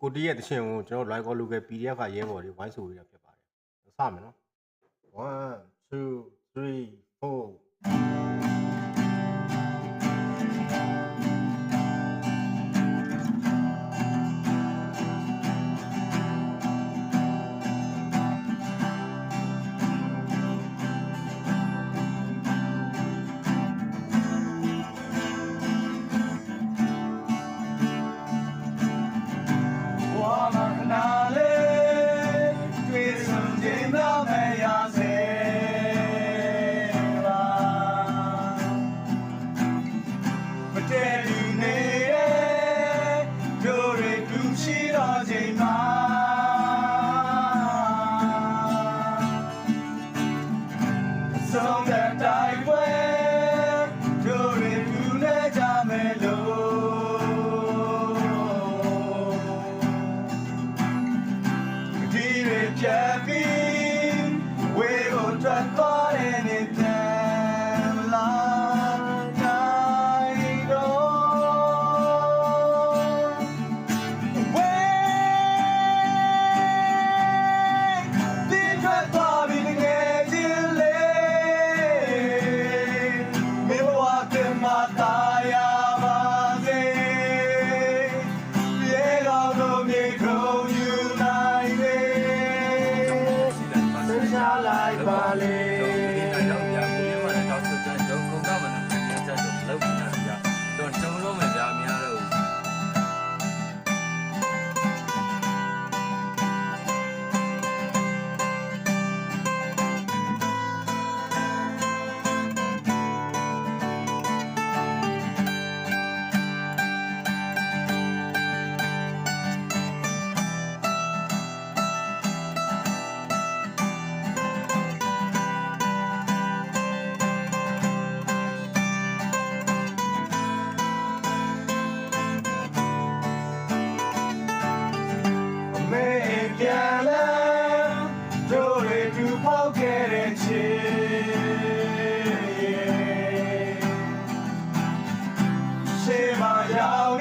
ကိုတီးရဲ့တခြင်းကိုကျွန်တော် live call လုပ်ခဲ့ PDF ကရဲဘော်လေးဝိုင်းဆိုပေးတာဖြစ်ပါတယ်။စမယ်နော်။1 2 Jai Oh.